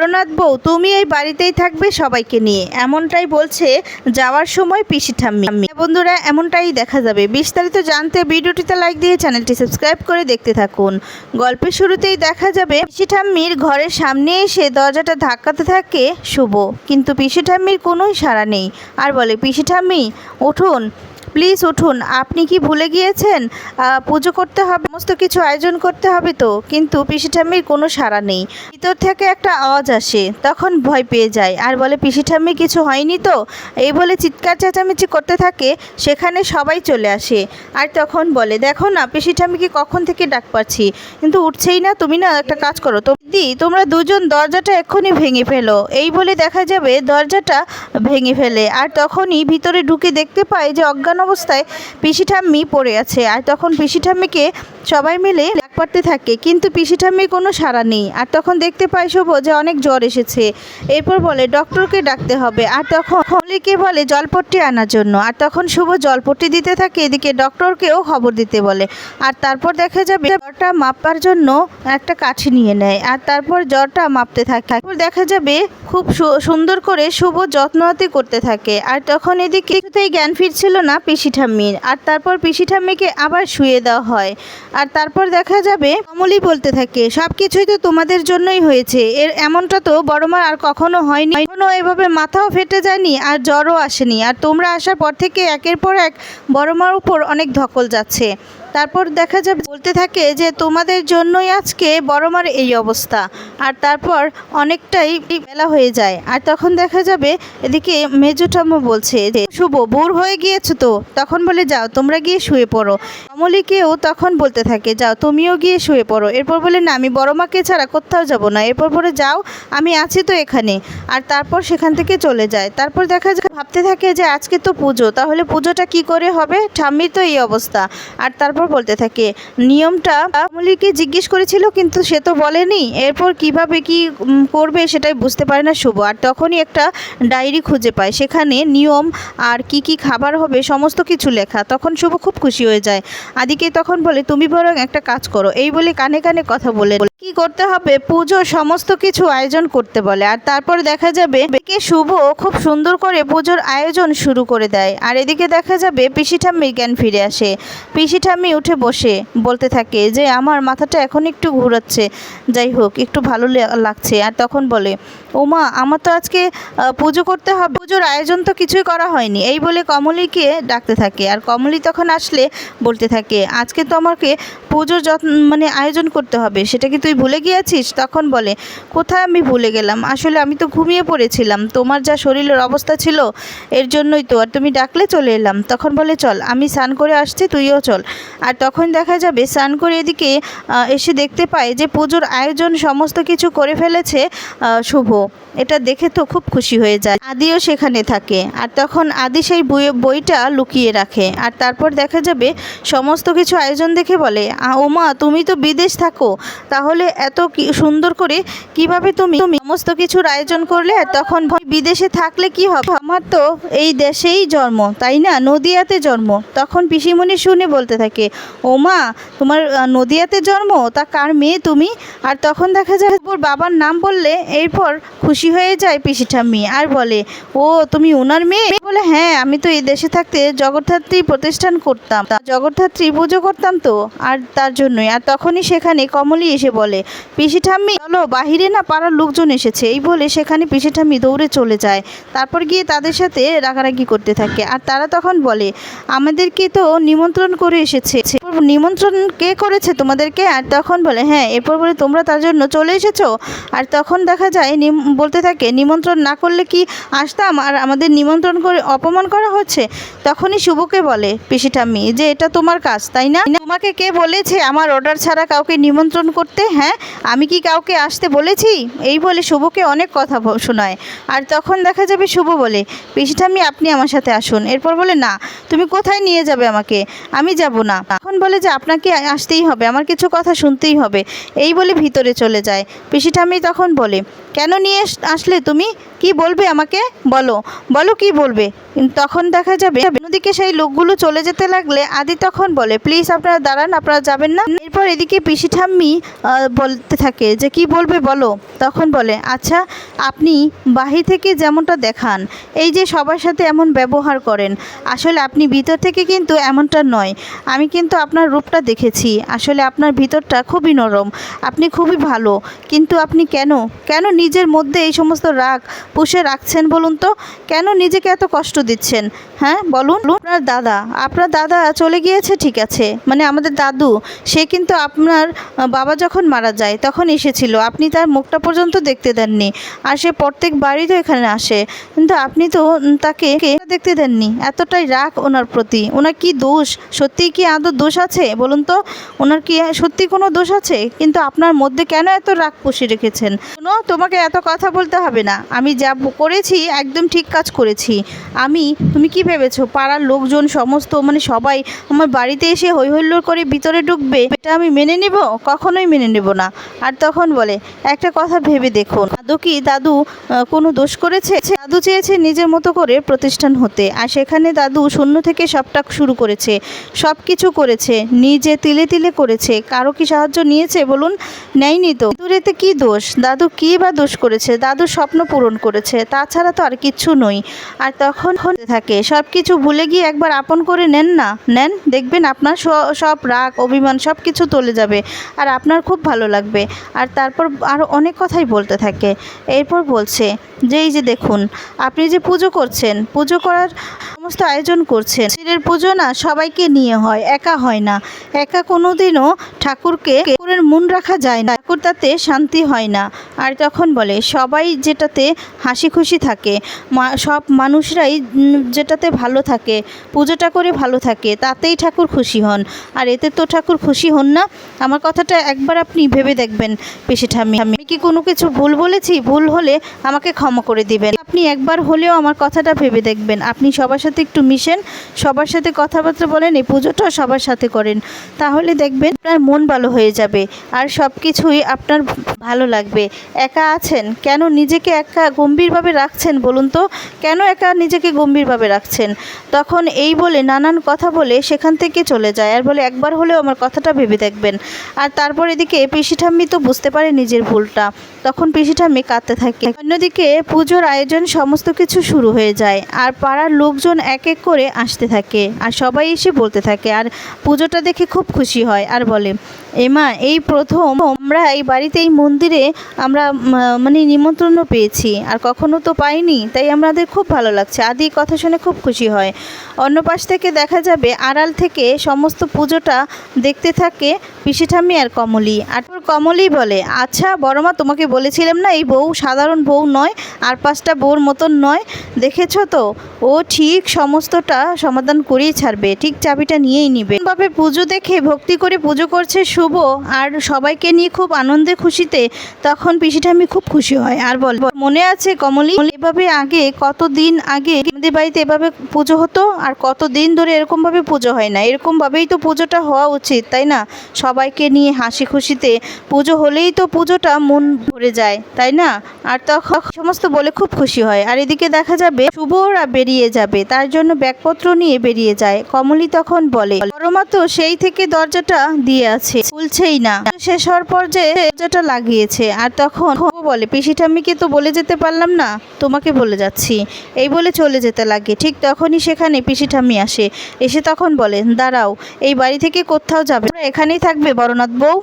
হরনাথ বউ, তুমি এই বাড়িতেই থাকবে সবাইকে নিয়ে। এমনটাই বলছে যাওয়ার সময় পিসি ঠাম্মি। হ্যাঁ বন্ধুরা, এমনটাই দেখা যাবে। বিস্তারিত জানতে ভিডিওটিতে লাইক দিয়ে চ্যানেলটি সাবস্ক্রাইব করে দেখতে থাকুন। গল্পের শুরুতেই দেখা যাবে, পিসি ঠাম্মির ঘরের সামনে এসে দরজাটা ধাক্কাতে থাকে শুভ। কিন্তু পিসি ঠাম্মির কোনোই সাড়া নেই। আর বলে, পিসি ঠাম্মি, উঠুন। প্লিজ উঠুন, আপনি কি ভুলে গিয়েছেন? পুজো করতে হবে, সমস্ত কিছু আয়োজন করতে হবে তো, কিন্তু পিসি ঠাম্মির কোনো সাড়া নেই। ভিতর থেকে একটা আওয়াজ আসে, তখন ভয় পেয়ে যায়, আর বলে পিসি ঠাম্মি কিছু হয়নি তো? এই বলে চিৎকার চেঁচামেচি করতে থাকে, সেখানে সবাই চলে আসে, আর তখন বলে, দেখো না পিসি ঠাম্মিকে কখন থেকে ডাক পাচ্ছি কিন্তু উঠছেই না, তুমি না একটা কাজ করো, তো দি, তোমরা দুজন দরজাটা এক্ষুনি ভেঙে ফেলো। এই বলে দেখা যাবে, দরজাটা ভেঙে ফেলে, আর তখনই ভিতরে ঢুকে দেখতে পায় যে, অজ্ঞান অবস্থায় পিসি ঠাম্মি পড়ে আছে। আর তখন পিসি ঠাম্মিকে সবাই মিলে ডাক পাড়তে থাকে, কিন্তু পিসি ঠাম্মির কোনো সাড়া নেই। আর তখন দেখতে পায় শুভ যে অনেক জ্বর এসেছে। এরপর বলে, ডক্টরকে ডাকতে হবে। আর তখন হলিকে বলে, জলপট্টি আনার জন্য। আর তখন শুভ জলপট্টি দিতে থাকে, এদিকে ডক্টরকেও খবর দিতে বলে। আর তারপর দেখা যাবে জ্বরটা মাপার জন্য একটা কাঠি নিয়ে নেয়। আর তারপর জ্বরটা মাপতে থাকে। তারপর দেখা যাবে খুব সুন্দর করে শুভ যত্নআতি করতে থাকে। আর তখন এদিকে কিছুতেই জ্ঞান ফিরছিল না পিসি ঠাম্মির। আর তারপর পিসি ঠাম্মিকে আবার শুয়ে দেওয়া হয়। আর তারপর দেখা যাবে কমলি বলতে থাকে সব কিছুই তো তোমাদের জন্যই হয়েছে। এর এমনটা তো বড়মার আর কখনো হয়নি। কখনো এভাবে মাথাও ফেটে যায়নি আর জ্বরও আসেনি। আর তোমরা আসার পর থেকে একের পর এক বড়মার উপর অনেক ধকল যাচ্ছে। তারপর দেখা যাবে, বলতে থাকে যে তোমাদের জন্যই আজকে বড়মার এই অবস্থা। আর তারপর অনেকটাই বেলা হয়ে যায়। আর তখন দেখা যাবে, এদিকে মেজোঠাম্মু বলছে যে, শুভ বোর হয়ে গিয়েছো তো? তখন বলে, যাও, তোমরা গিয়ে শুয়ে পড়ো। কমলিকেও তখন বলতে থাকে, যাও, তুমিও গিয়ে শুয়ে পড়ো। এরপর বলে, না, আমি বড় মাকে ছাড়া কোথাও যাব না। এরপর বলে, যাও, আমি আছি তো এখানে। আর তারপর সেখান থেকে চলে যায়। তারপর দেখা যায়, ভাবতে থাকে যে, আজকে তো পুজো, তাহলে পুজোটা কি করে হবে? ঠাম্মির তো এই অবস্থা। আর তারপর বলতে থাকে। নিয়মটা কমলিকে জিজ্ঞেস করেছিল, কিন্তু সে তো বলেনি। এরপর কীভাবে কি করবে সেটাই বুঝতে পারে না শুভ। আর তখনই একটা ডায়েরি খুঁজে পায়। সেখানে নিয়ম, আর কি কি খাবার হবে, সমস্ত কিছু লেখা। তখন শুভ খুব খুশি হয়ে যায়। আদিকে তখন বলে, তুমি বরং একটা কাজ করো। এই বলে কানে কানে কথা বলে। কি করতে হবে? পুজো, সমস্ত কিছু আয়োজন করতে বলে। আর তারপর দেখা যাবে এদিকে শুভ খুব সুন্দর করে পুজোর আয়োজন শুরু করে দেয়। আর এদিকে দেখা যাবে পিসি ঠাম্মির জ্ঞান ফিরে আসে। পিসি ঠাম্মি উঠে বসে বলতে থাকে যে, আমার মাথাটা এখন একটু ঘুরাচ্ছে। যাই হোক, একটু ভালো লাগছে। আর তখন বলে ওমা, আমার তো আজকে পুজো করতে হবে। পুজোর আয়োজন তো কিছুই করা হয়নি। এই বলে কমলিকে ডাকতে থাকে। আর কমলি তখন আসলে বলতে থাকে, আজকে তো আমাকে পুজোর যত্ন মানে আয়োজন করতে হবে, সেটা কি তুই ভুলে গিয়েছিস? তখন বলে, কোথায় আমি ভুলে গেলাম? আসলে আমি তো ঘুমিয়ে পড়েছিলাম। তোমার যা শরীরের অবস্থা ছিল, এর জন্যই তো। আর তুমি ডাকলে চলে এলাম। তখন বলে, চল, আমি স্নান করে আসছি, তুইও চল। আর তখন দেখা যাবে, স্নান করে এদিকে এসে দেখতে পায় যে পুজোর আয়োজন সমস্ত কিছু করে ফেলেছে শুভ। এটা দেখে তো খুব খুশি হয়ে যায়। আদিও সেখানে থাকে আর তখন আদি সেই বই- বইটা লুকিয়ে রাখে। আর তারপর দেখা যাবে সমস্ত কিছু আয়োজন দেখে বলে ওমা, তুমি তো বিদেশ থাকো, তাহলে এত সুন্দর করে কীভাবে তুমি তুমি সমস্ত কিছুর আয়োজন করলে? তখন বিদেশে থাকলে কি হবে? আমার তো এই দেশেই জন্ম, তাই না? নদিয়াতে জন্ম। তখন পিসিমণি শুনে বলতে থাকে, ওমা, তোমার নদিয়াতে জন্ম? তা কার মেয়ে তুমি? আর তখন দেখা যায় বাবার নাম বললে, এরপর খুশি হয়ে যায় পিসি ঠাম্মি আর বলে, ও, তুমি ওনার মেয়ে? বলে হ্যাঁ আমি তো এই দেশে থাকতে জগদ্ধাত্রী প্রতিষ্ঠান করতাম জগদ্ধাত্রী পুজো করতাম তো, আর তার জন্যই। আর তখনই সেখানে কমলি এসে বলে পিসি ঠাম্মি চলো, বাহিরে না পাড়ার লোকজন এসেছে। এই বলে সেখানে পিসি ঠাম্মি দৌড়ে চলে যায়। তারপর গিয়ে তাদের সাথে রাগারাগি করতে থাকে। আর তারা তখন বলে, আমাদেরকে তো নিমন্ত্রণ করে এসেছে। নিমন্ত্রণ কে করেছে তোমাদেরকে? আর তখন বলে হ্যাঁ এরপর বলে তোমরা তার জন্য চলে এসেছ। আর তখন দেখা যায় বলতে থাকে, নিমন্ত্রণ না করলে কি আসতাম? আর আমাদের নিমন্ত্রণ করে অপমান করা হচ্ছে? তখনই শুভকে বলে পিসি ঠাম্মি যে এটা তোমার কাজ, তাই না? তোমাকে কে বলেছে আমার অর্ডার ছাড়া কাউকে নিমন্ত্রণ করতে? হ্যাঁ আমি কি কাউকে আসতে বলেছি? এই বলে শুভকে অনেক কথা শোনায়। আর তখন দেখা যাবে শুভ বলে পিসি ঠাম্মি আপনি আমার সাথে আসুন। এরপর বলে, না, তুমি কোথায় নিয়ে যাবে আমাকে? আমি যাব না। তখন বলে যে, আপনাকে আসতেই হবে, আমার কিছু কথা শুনতেই হবে। এই বলে ভিতরে চলে যায়। পিসি ঠাম্মি তখন বলে কেন নিয়ে আসলে তুমি? কি বলবে আমাকে? বলো। বলো কি বলবে? তখন দেখা যাবে, অন্যদিকে সেই লোকগুলো চলে যেতে লাগলে আদি তখন বলে, প্লিজ আপনারা দাঁড়ান, আপনারা যাবেন না। এরপর এদিকে পিসি ঠাম্মি বলতে থাকে যে, কি বলবে বলো? তখন বলে আচ্ছা আপনি বাহির থেকে যেমনটা দেখান, এই যে সবার সাথে এমন ব্যবহার করেন, আসলে আপনি ভিতর থেকে কিন্তু এমনটা নয়। আমি কিন্তু আপনার রূপটা দেখেছি, আসলে আপনার ভিতরটা খুবই নরম, আপনি খুবই ভালো, কিন্তু আপনি কেন কেন নিজের মধ্যে এই সমস্ত রাগ পুষে রাখছেন বলুন তো? কেন নিজেকে এত কষ্ট দিচ্ছেন? হ্যাঁ বলুন। আপনার দাদা আপনার দাদা চলে গিয়েছে, ঠিক আছে মানে আমাদের দাদু, সে আপনার বাবা যখন মারা যায় তখন এসেছিল। আপনি তার মুখটা পর্যন্ত দেখতে দেননি। আর সে প্রত্যেক বাড়ি তো এখানে আসে। কিন্তু আপনি তো তাকে দেখতে দেননি। এতটাই রাগ ওনার প্রতি। ওনার কি দোষ? সত্যিই কি আদৌ দোষ আছে? বলুন তো, ওনার কি সত্যি কোনো দোষ আছে? কিন্তু আপনার মধ্যে কেন এত রাগ পুষে রেখেছেন? শোনো, তোমাকে এত কথা বলতে হবে না। আমি যা করেছি, একদম ঠিক কাজ করেছি। আমি, তুমি কি ভেবেছো? পাড়ার লোকজন, সমস্ত মানে সবাই আমার বাড়িতে এসে হই হল্লোড় করে ভিতরে ঢুকবে? এটা আমি মেনে নেব? কখনোই মেনে নেব না। আর তখন বলে, একটা কথা ভেবে দেখুন। দাদু কি দাদু কোনো দোষ করেছে? দাদু চেয়েছে নিজের মতো করে প্রতিষ্ঠান হতে। আর সেখানে দাদু শূন্য থেকে সবটা শুরু করেছে। সব কিছু করেছে। নিজে তিলে তিলে করেছে। কারও কি সাহায্য নিয়েছে বলুন? নেয়নি তো। দূরেতে কি দোষ? দাদু কি বা দোষ করেছে? দাদু স্বপ্ন পূরণ করেছে। তাছাড়া তো আর কিচ্ছু নই। আর তখন থাকে। সব কিছু ভুলে গিয়ে একবার আপন করে নেন না। নেন, দেখবেন আপনার সব রাগ, অভিমান সব কিছু চলে যাবে। আর আপনার খুব ভালো লাগবে। আর তারপর আরও অনেক কথাই বলতে থাকে। এরপর বলছে যে এই যে দেখুন আপনি যে পুজো করছেন পুজো করার সমস্ত আয়োজন করছেন। শিরের পুজো না সবাইকে নিয়ে হয়, একা হয় না। একা কোনোদিনও ঠাকুরকে ঠাকুরের মন রাখা যায় না। ঠাকুর তাতে শান্তি হয় না। আর তখন বলে, সবাই যেটাতে হাসি খুশি থাকে সব মানুষরাই যেটাতে ভালো থাকে, পুজোটা করে ভালো থাকে, তাতেই ঠাকুর খুশি হন। আর এতে তো ঠাকুর খুশি হন না। আমার কথাটা একবার আপনি ভেবে দেখবেন পেশি ঠাম্মি আমি কি কোনো কিছু ভুল বলেছি? ভুল হলে আমাকে ক্ষমা করে দিবেন। আপনি একবার হলেও আমার কথাটা ভেবে দেখবেন। আপনি সবার সাথে একটু মিশেন, সবার সাথে কথাবার্তা বলেন, এই পুজোটা সবার সাথে করেন। তাহলে দেখবেন আপনার মন ভালো হয়ে যাবে আর সব কিছুই আপনার ভালো লাগবে। একা আছেন? কেন নিজেকে একা গম্ভীরভাবে রাখছেন বলুন তো? কেন একা নিজেকে গম্ভীরভাবে রাখছেন? তখন এই বলে নানান কথা বলে সেখান থেকে চলে যায় আর বলে একবার হলেও আমার কথাটা ভেবে দেখবেন। আর তারপর এদিকে পিসি ঠাম্মি তো বুঝতে পারে নিজের ভুলটা। তখন পিসি ঠাম্মি কাঁদতে থাকে। অন্যদিকে পুজোর আয়োজন সমস্ত কিছু শুরু হয়ে যায়। আর পাড়ার লোকজন এক এক করে আসতে থাকে আর সবাই এসে বলতে থাকে। আর পুজোটা দেখে খুব খুশি হয়। আর বলে এমা, এই প্রথম আমরা এই বাড়িতে, এই মন্দিরে আমরা মানে নিমন্ত্রণও পেয়েছি। আর কখনো তো পাইনি, তাই আমাদের খুব ভালো লাগছে। আদি কথা শুনে খুব খুশি হয়। অন্য পাশ থেকে দেখা যাবে, আড়াল থেকে সমস্ত পুজোটা দেখতে থাকে পিসিঠামি আর কমলি। আর কমলি বলে আচ্ছা বড়মা, তোমাকে বলেছিলাম না, এই বউ সাধারণ বউ নয়, আর পাঁচটা বউর মতন নয়। দেখেছ তো? ও ঠিক সমস্তটা সমাধান করেই ছাড়বে। ঠিক চাবিটা নিয়েই নিবে। ভাবে পুজো দেখে ভক্তি করে পুজো করছে শুভ আর সবাইকে নিয়ে খুব আনন্দে খুশিতে তখন পিসি ঠাম্মি খুব খুশি হয়। আর বল মনে আছে কমলি, এভাবে আগে কতদিন আগে আমাদের বাড়িতে এভাবে পুজো হতো আর কত দিন ধরে এরকমভাবে পুজো হয় না? এরকমভাবেই তো পুজোটা হওয়া উচিত, তাই না? সবাইকে নিয়ে হাসি খুশিতে পুজো হলেই তো পুজোটা মন ভরে যায়, তাই না? আর তখন সমস্ত বলে খুব খুশি হয়। আর এদিকে দেখা যাবে শুভরা বেরিয়ে যাবে, তার জন্য ব্যাগপত্র নিয়ে বেরিয়ে যায়। কমলি তখন বলে পরমা তো সেই থেকে দরজাটা দিয়ে আছে। খুলছেই না। শেষ হওয়ার পর যে দরজাটা লাগিয়েছে, আর তখন বলে, পিসি ঠাম্মিকে তো বলে যেতে পারলাম না, তোমাকে বলে যাচ্ছি। এই বলে চলে যেতে লাগে। ঠিক তখনই সেখানে পিসি ঠাম্মি আসে। এসে তখন বলে, দাঁড়াও, এই বাড়ি থেকে কোথাও যাবে এখানেই থাকবে বড়নাথ বউ।